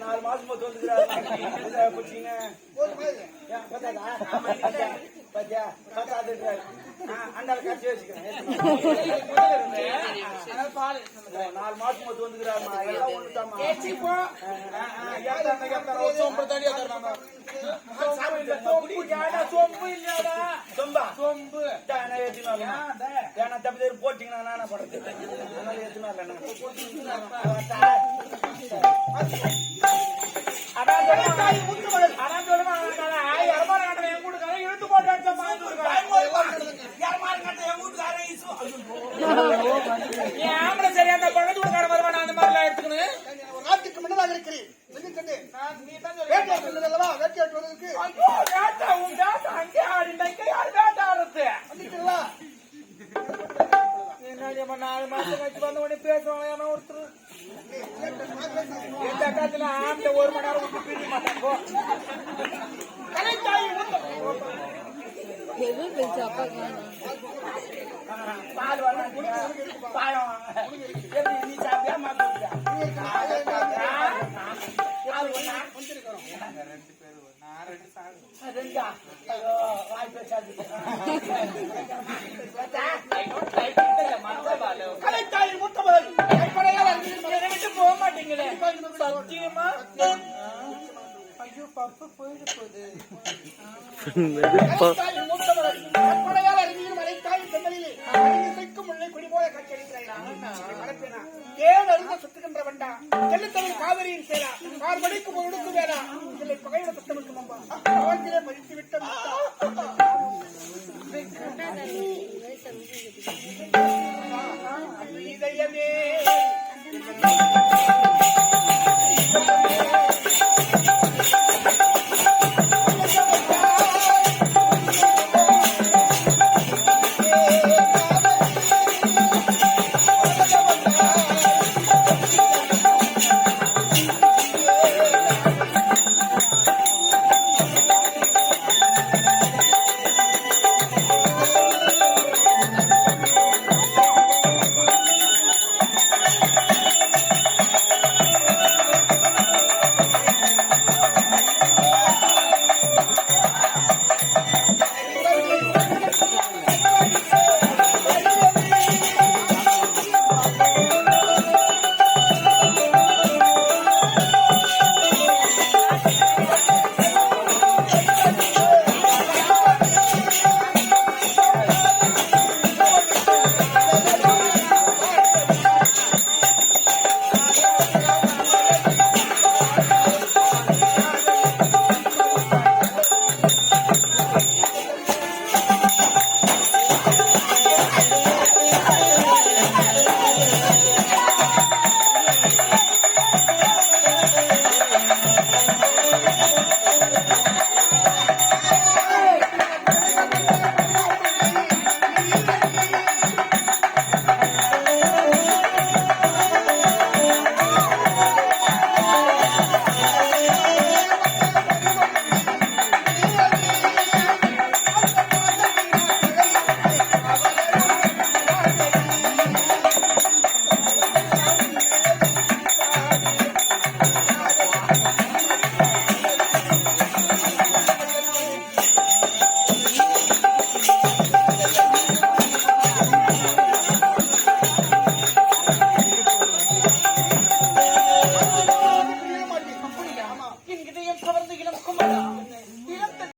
நாலு மாசம் போட்டு வந்துக்கிறாரு பாத்தியா? பத்தாதுன்றாரு. அண்டால வச்சுக்கிறேன். நாலு மாசம் போட்டு வந்துக்கிறாரும்மா. எல்லாம் ஒரு சோம்பு தடி ஏத்தாண்டாமா. சோம்பு சோம்பு இல்லையாடா? சொம்பா? ஏன்னா, தப்பி தவறி போட்டீங்கன்னா நான்? அதனால. அதான் அதான் நாலு மாசம் கழிச்சு வந்த உடனே பேசுவாங்க ஏன்னா ஒருத்தர். இந்த காலத்துல ஆண்ட ஒரு மணி நேரம் விட்டு பிரிய மாட்டாங்க. பால் நீ சாப்பியா மாப்பியா ரெண்டா? ஐயோ வாய் பேசாது சுத்துகின்ற வண்டா, தெள்ளுத்தமிழ் காவிரியின் சேரா, கார்மடிக்கு பொருளுக்கு வேறா, இதிலே பகையோட சுத்தமிருக்கு நம்பா. அவற்றிலே பறித்து விட்ட